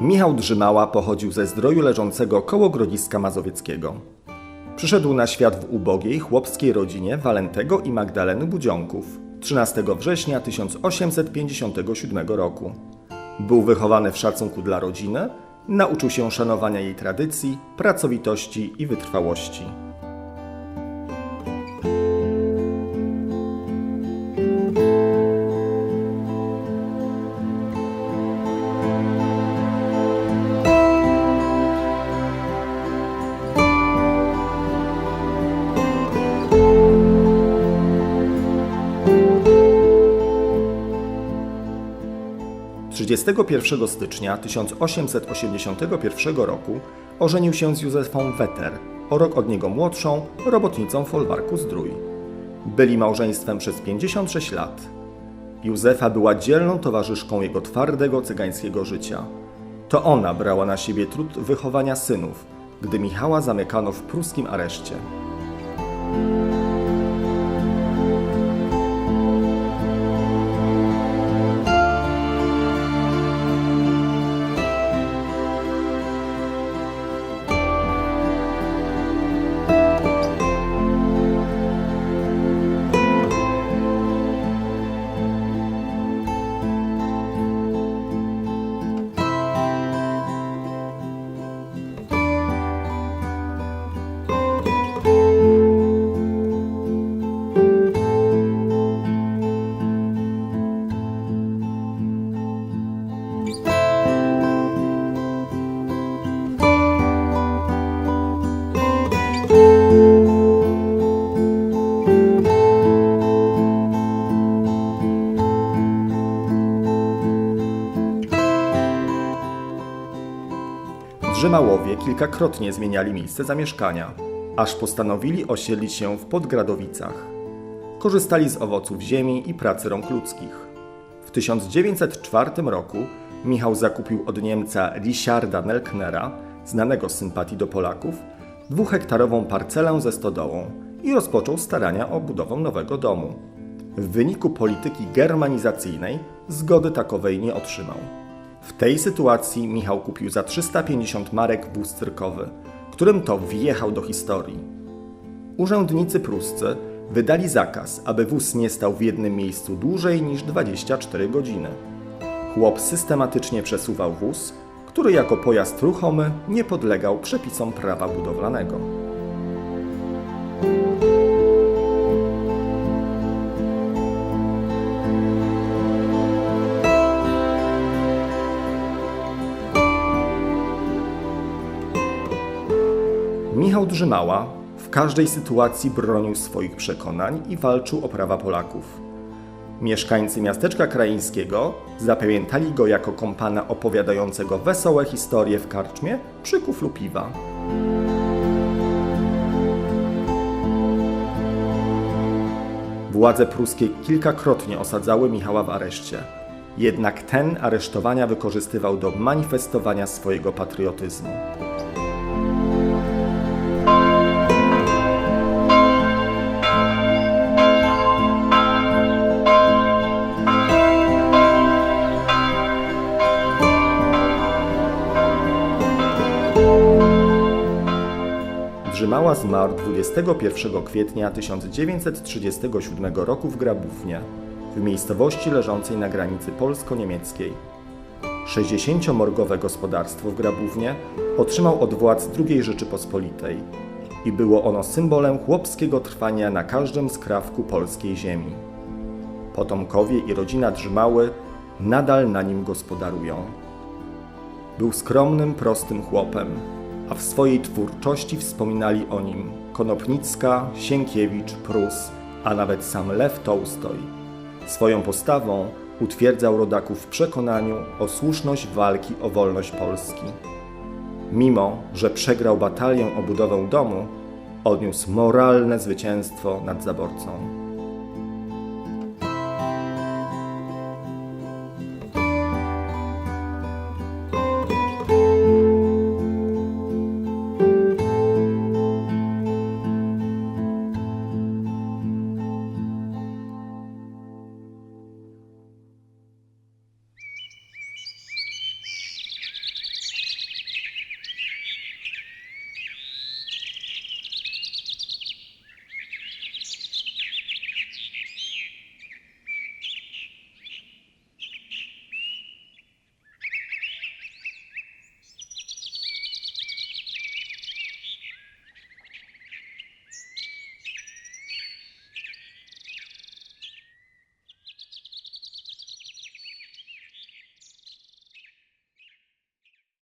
Michał Drzymała pochodził ze zdroju leżącego koło Grodziska Mazowieckiego. Przyszedł na świat w ubogiej, chłopskiej rodzinie Walentego i Magdaleny Budzionków 13 września 1857 roku. Był wychowany w szacunku dla rodziny, nauczył się szanowania jej tradycji, pracowitości i wytrwałości. 31 stycznia 1881 roku ożenił się z Józefą Wetter, o rok od niego młodszą, robotnicą folwarku Zdrój. Byli małżeństwem przez 56 lat. Józefa była dzielną towarzyszką jego twardego cygańskiego życia. To ona brała na siebie trud wychowania synów, gdy Michała zamykano w pruskim areszcie. Drzymałowie kilkakrotnie zmieniali miejsce zamieszkania, aż postanowili osiedlić się w Podgradowicach. Korzystali z owoców ziemi i pracy rąk ludzkich. W 1904 roku Michał zakupił od Niemca Richarda Nelknera, znanego z sympatii do Polaków, dwuhektarową parcelę ze stodołą i rozpoczął starania o budowę nowego domu. W wyniku polityki germanizacyjnej zgody takowej nie otrzymał. W tej sytuacji Michał kupił za 350 marek wóz cyrkowy, którym to wjechał do historii. Urzędnicy pruscy wydali zakaz, aby wóz nie stał w jednym miejscu dłużej niż 24 godziny. Chłop systematycznie przesuwał wóz, który jako pojazd ruchomy nie podlegał przepisom prawa budowlanego. Michał Drzymała w każdej sytuacji bronił swoich przekonań i walczył o prawa Polaków. Mieszkańcy miasteczka krajeńskiego zapamiętali go jako kompana opowiadającego wesołe historie w karczmie przy kuflu piwa. Władze pruskie kilkakrotnie osadzały Michała w areszcie. Jednak ten aresztowania wykorzystywał do manifestowania swojego patriotyzmu. Drzymała zmarł 21 kwietnia 1937 roku w Grabównie, w miejscowości leżącej na granicy polsko-niemieckiej. 60-morgowe gospodarstwo w Grabównie otrzymał od władz II Rzeczypospolitej i było ono symbolem chłopskiego trwania na każdym skrawku polskiej ziemi. Potomkowie i rodzina Drzymały nadal na nim gospodarują. Był skromnym, prostym chłopem, a w swojej twórczości wspominali o nim Konopnicka, Sienkiewicz, Prus, a nawet sam Lew Tołstoj. Swoją postawą utwierdzał rodaków w przekonaniu o słuszność walki o wolność Polski. Mimo, że przegrał batalię o budowę domu, odniósł moralne zwycięstwo nad zaborcą.